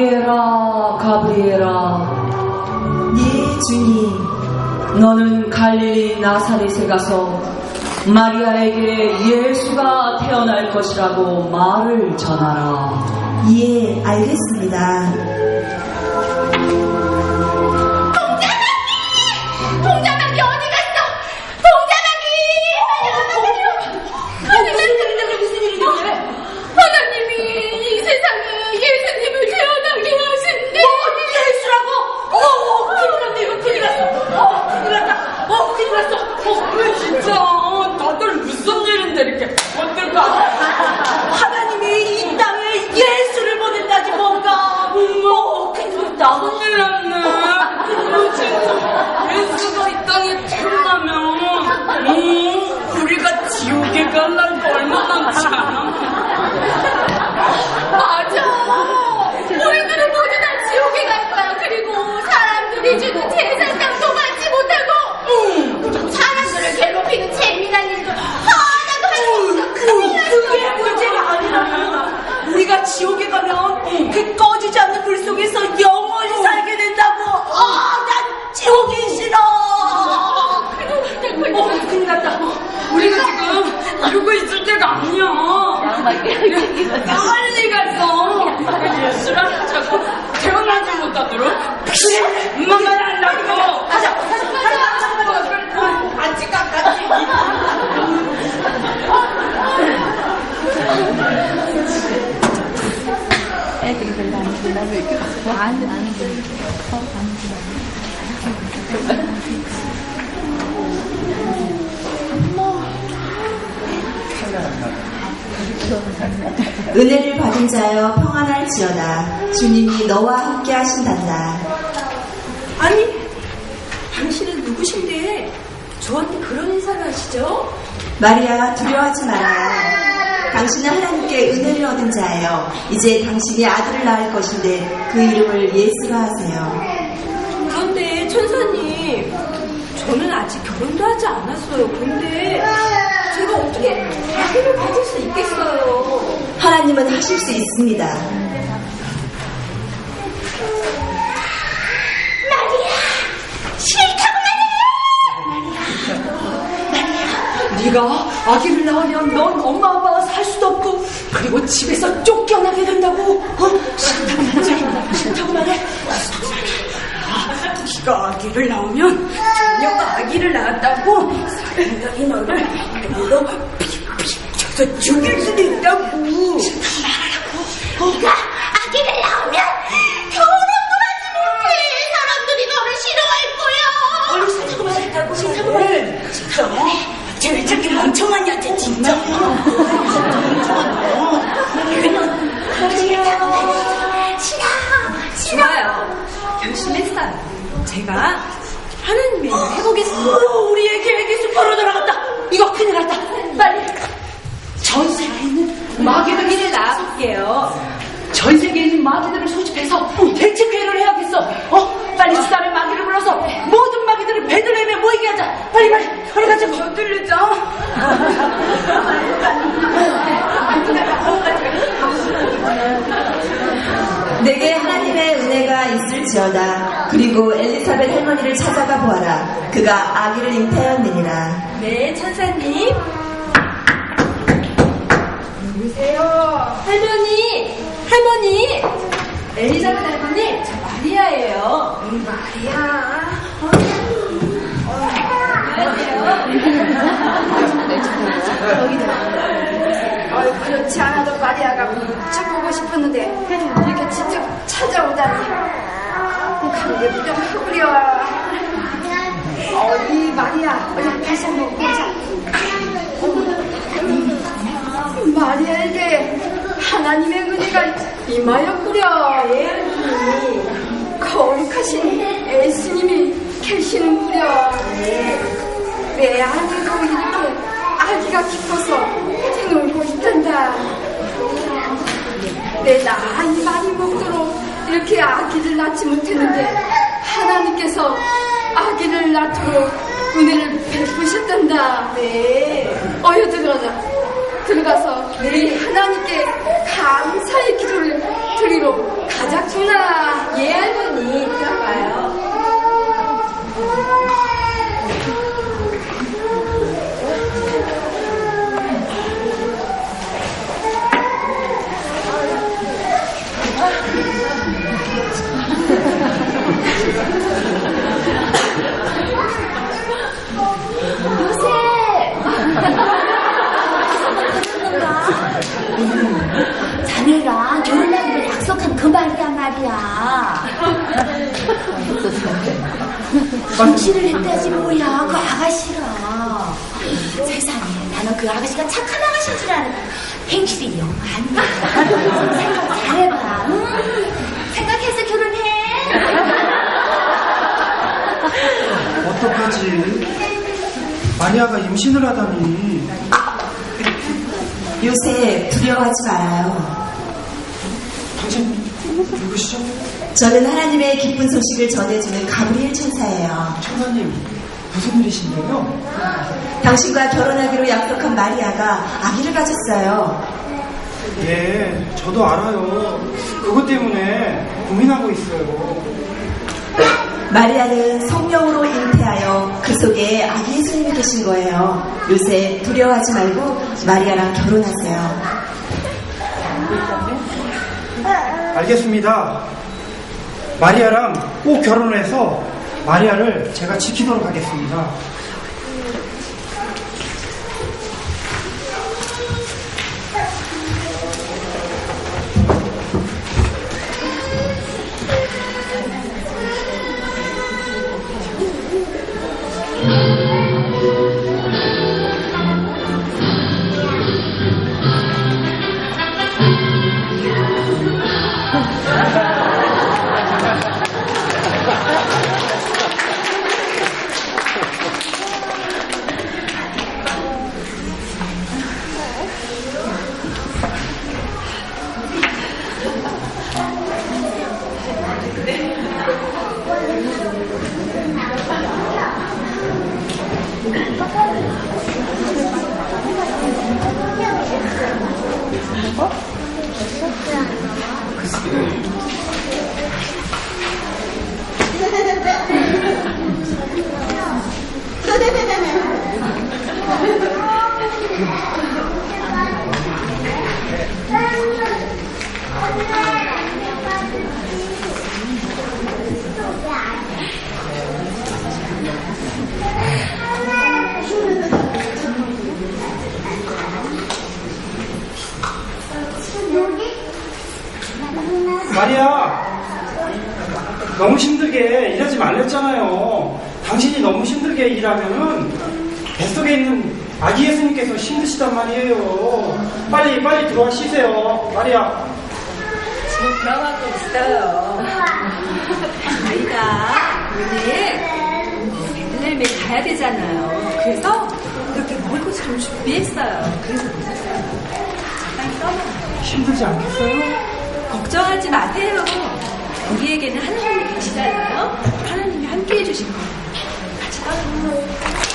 가브리엘아, 가브리엘아. 네, 주님. 너는 갈릴리 나사렛에 가서 마리아에게 예수가 태어날 것이라고 말을 전하라. 예, 알겠습니다. 빨리 가서 예수랑 자꾸 태어나지 못하도록 막아달라고. 가자, 가자, 가자. 같이 가, 같이. 애들이 별로 안 준다고 이렇게 안 아는 은혜를 받은 자여 평안할지어다. 주님이 너와 함께 하신단다. 아니 당신은 누구신데 저한테 그런 인사를 하시죠? 마리아 두려워하지 말아요. 당신은 하나님께 은혜를 얻은 자예요. 이제 당신이 아들을 낳을 것인데 그 이름을 예수라 하세요. 그런데 천사님 저는 아직 결혼도 하지 않았어요 근데 제가 어떻게 아기를 가질 수 있겠어요 하나님은 하실 수 있습니다. 네가 아기를 낳으면 넌 엄마 아빠가 살 수도 없고 그리고 집에서 쫓겨나게 된다고? 어? 싫다고 말해 싫다고 말해. 아, 네가 아기를 낳으면 저녀가 아기를 낳았다고? 사람들이 너를 쳐서 죽일 수도 있다고 네가 아기를 낳으면 결혼도 하지 못해. 사람들이 너를 싫어할 거야. 얼른 싫다고 말했다고 싫다고 말해 쟤왜 저렇게 멍청하냐 쟤 진짜 싫어. 싫어. 좋아요. 결심했어요. 제가 하나님의 일을 해보겠습니다. 어, 우리의 계획이 숲으로 돌아갔다. 이거 큰일 났다. 빨리 전 세계에 있는 마귀들을 낳아볼게요. 전 세계에 있는 마귀들을 소집해서 대책회의를 해야겠어. 어? 빨리 수다를 마귀를 불러서 모든 마귀들을 베들레헴에 모이게 하자. 빨리 빨리 빨리 가자. 못 들리자. 내게 하나님의 은혜가 있을지어다. 그리고 엘리사벳 할머니를 찾아가 보아라. 그가 아기를 잉태하였느니라. 네, 천사님. 누구세요? 할머니, 할머니. 엘리자벳 할머니, 저 마리아예요. 마리아. 어, 그렇지 않아도 마리아가 무척 보고 싶었는데 이렇게 직접 찾아오다니 그게 무척 흐려 어, 이 마리아 어디 다시 한번 하나님의 은혜가 임하였구려 예수님이 거룩하신 예수님이 계시는구려 내 안에도 이렇게 아기가 기뻐서 놀고 있단다. 내 나이 많이 먹도록 이렇게 아기를 낳지 못했는데 하나님께서 아기를 낳도록 은혜를 베푸셨단다. 네. 어여 들어가자. 들어가서 우리 하나님께 감사의 기도를 드리러 가자꾸나. 예, 할머니, 들어가요. 정치를 했다지 뭐야 그 아가씨가. 세상에 나는 그 아가씨가 착한 아가씨인 줄 알았는데 행실이 영 아니야. 생각 잘해봐. 응? 생각해서 결혼해. 어떡하지? 마리아가 임신을 하다니. 요새 두려워하지 말아요. 당신 누구시죠? 저는 하나님의 기쁜 소식을 전해주는 가브리엘 천사예요. 천사님, 무슨 일이신데요? 당신과 결혼하기로 약속한 마리아가 아기를 가졌어요. 예, 저도 알아요. 그것 때문에 고민하고 있어요. 마리아는 성령으로 잉태하여 그 속에 아기 예수님이 계신 거예요. 요새 두려워하지 말고 마리아랑 결혼하세요. 알겠습니다. 마리아랑 꼭 결혼해서 마리아를 제가 지키도록 하겠습니다. 마리아, 너무 힘들게 일하지 말랬잖아요. 당신이 너무 힘들게 일하면은 뱃속에 있는 아기 예수님께서 힘드시단 말이에요. 빨리 빨리 들어와 쉬세요, 마리아. 지금 드라마도 있어요. 저희가 오늘 베들레헴에 가야 되잖아요. 그래서 그렇게 먹을 좀 준비했어요. 그래서 늦었어요. 빨리 떠나요. 힘들지 않겠어요? 걱정하지 마세요. 우리에게는 하나님이 계시잖아요. 하나님이 함께 해주실 거예요. 같이 떠나요.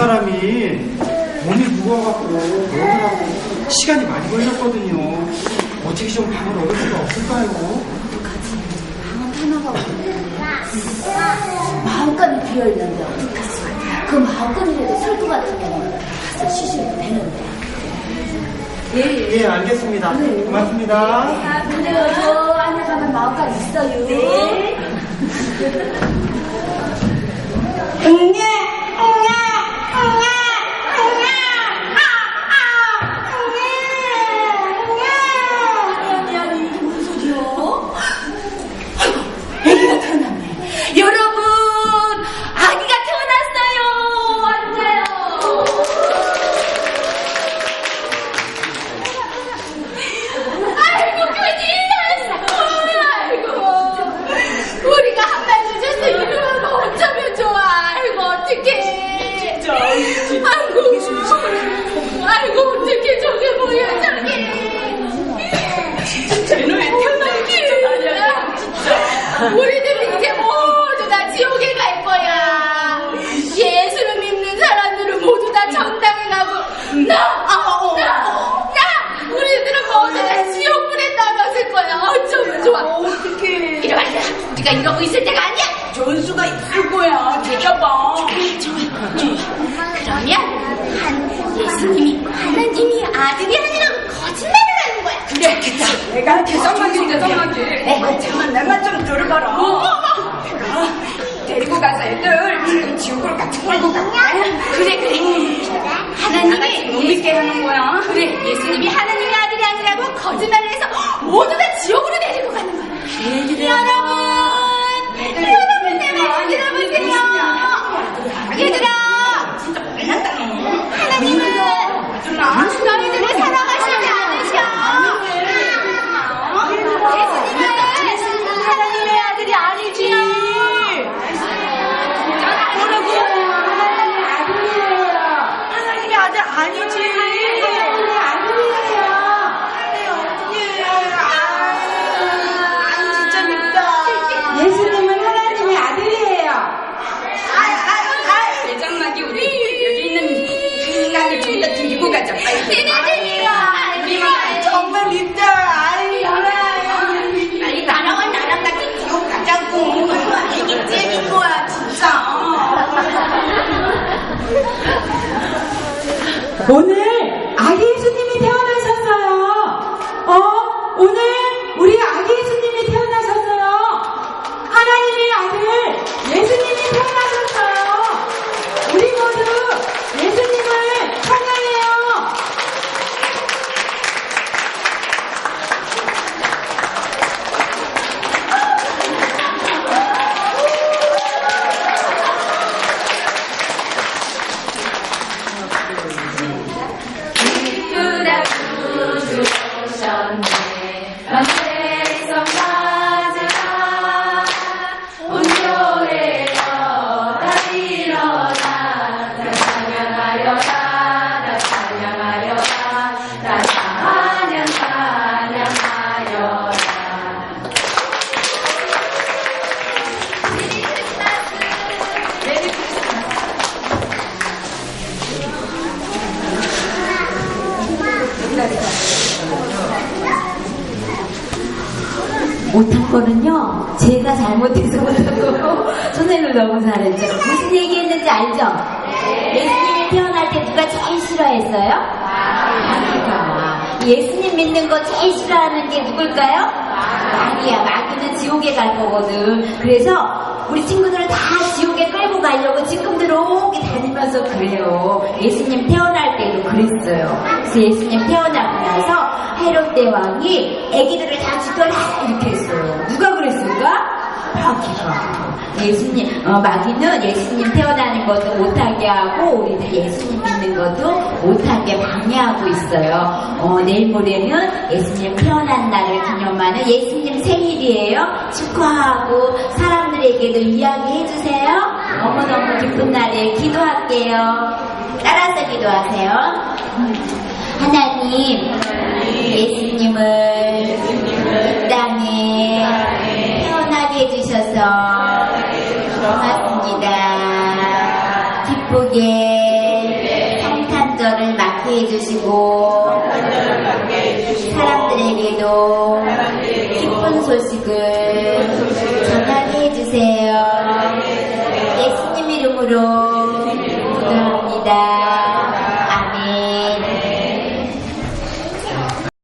사람이 몸이 무거워갖고 오느라고 시간이 많이 걸렸거든요. 어떻게 좀 방을 얻을 수가 없을까요? 마음간이 비어있는데 어떡하지 그 마음간이라도 설교 같은 경우는 가서 쉬시면 되는데 예, 알겠습니다. 고맙습니다. 아 근데요 저 안에 가면 마음간 있어요 네 아니 아니 이게 무슨 소리요? 아이고 아기가 태어났네 여러분 아기가 태어났어요 앉아요 아이고 큰일 났어 아이고 우리가 한 발 늦어서 이러면 어쩌면 좋아 아이고 어떡해 진짜 아이고 아이고 어떡해 저게 뭐야 저게 쟤는 왜 태어나기 진짜 진짜. 우리들은 이제 모두 다 지옥에 갈 거야. 예수를 믿는 사람들은 모두 다 정당에 가고 나, 나, 나, 우리들은 모두 다 지옥불에 떨어질 거야. 어쩌면 좋아. 어떡해. 이리 와, 우리가 이러고 있을 때가 아니야. 전수가 있을 거야. 지켜봐. 그러면 한 예수님이 하나님이 아들이 아니라고 거짓말을 하는 거야. 그래, 내가 대장마기 대장마기. 네. 잠깐 내말 좀 들어봐라. 데리고 가서 애들 지금 지옥으로 같이 끌고 가. 그래 그래. 하나님이 못 믿게 하는 거야. 그래 예수님이 하나님의 아들이 아니라고 거짓말을 해서 모두 다 지옥으로 데리고 가는 거야. 여러분, 여러분 오늘 못한 거는요, 제가 잘못해서 못한 거고, 선생님을 너무 잘했죠. 무슨 얘기 했는지 알죠? 예수님이 태어날 때 누가 제일 싫어했어요? 마귀가. 예수님 믿는 거 제일 싫어하는 게 누굴까요? 마귀야. 마귀는 지옥에 갈 거거든. 그래서 우리 친구들을 다 지옥에 끌고 가려고 지금도 이렇게 다니면서 그래요. 예수님 태어날 때도 그랬어요. 그래서 예수님 태어나고 나서 헤롯 대왕이 아기들을 다 죽여라 이렇게 했어요. 누가 그랬을까? 마귀가. 예수님, 어, 마귀는 예수님 태어나는 것도 못하게 하고, 우리들 예수님 믿는 것도 못하게 방해하고 있어요. 어, 내일 모레는 예수님 태어난 날을 기념하는 예수님 생일이에요. 축하하고, 사람들에게도 이야기해주세요. 너무너무 기쁜 날에 기도할게요. 따라서 기도하세요. 하나님, 예수님을 이 땅에 해주셔서 고맙습니다. 기쁘게 성탄절을 맞게 해주시고 사람들에게도 기쁜 소식을 전하게 해주세요. 예수님 이름으로 기도합니다.